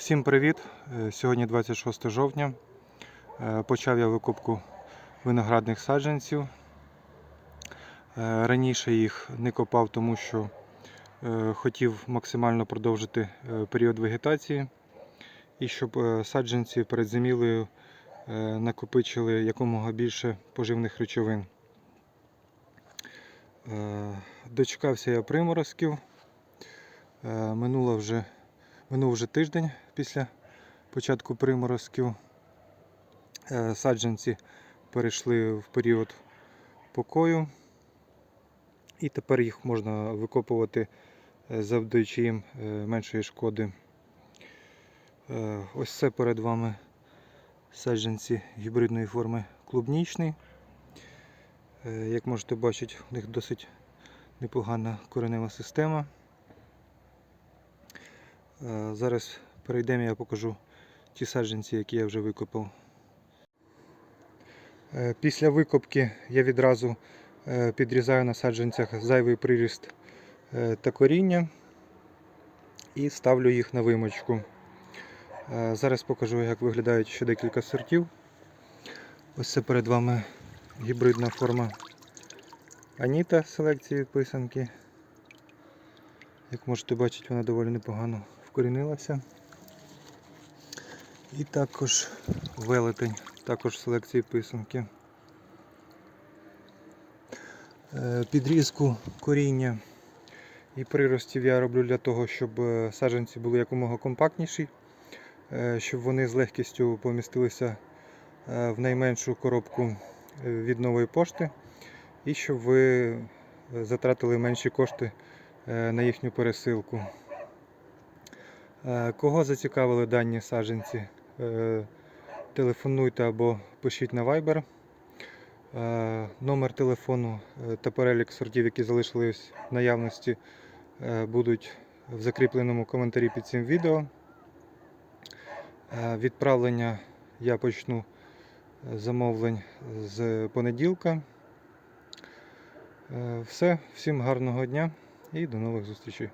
Всім привіт! Е, Сьогодні 26 жовтня. Е, Почав я викупку виноградних саджанців. Е, Раніше їх не копав, тому що хотів максимально продовжити період вегетації і щоб саджанці перед зимівлею е, накопичили якомога більше поживних речовин. Дочекався я приморозків. Минуло вже Минув вже тиждень після початку приморозків. Е, Саджанці перейшли в період покою, і тепер їх можна викопувати, е, завдаючи їм е, меншої шкоди. Ось це перед вами саджанці гібридної форми клубнічний. Як можете бачити, у них досить непогана коренева система. Е, Зараз перейдемо, я покажу ті саджанці, які я вже викопав. Е, Після викопки я відразу е, підрізаю на саджанцях зайвий приріст та коріння і ставлю їх на вимочку. Зараз покажу, як виглядають ще декілька сортів. Ось це перед вами гібридна форма Аніта селекції писанки. Як можете бачити, вона доволі непогано вкорінилася. І також велетень, також селекції писанки. Е, Підрізку коріння і приростів я роблю для того, щоб е, саджанці були якомога компактніші, е, щоб вони з легкістю помістилися в найменшу коробку від нової пошти і щоб ви затратили менші кошти на їхню пересилку. Е, Кого зацікавили дані саджанці, е, телефонуйте або пишіть на Viber. Е, Номер телефону та перелік сортів, які залишились в наявності, будуть в закріпленому коментарі під цим відео. Відправлення я почну замовлень з понеділка. Все, всім гарного дня і до нових зустрічей.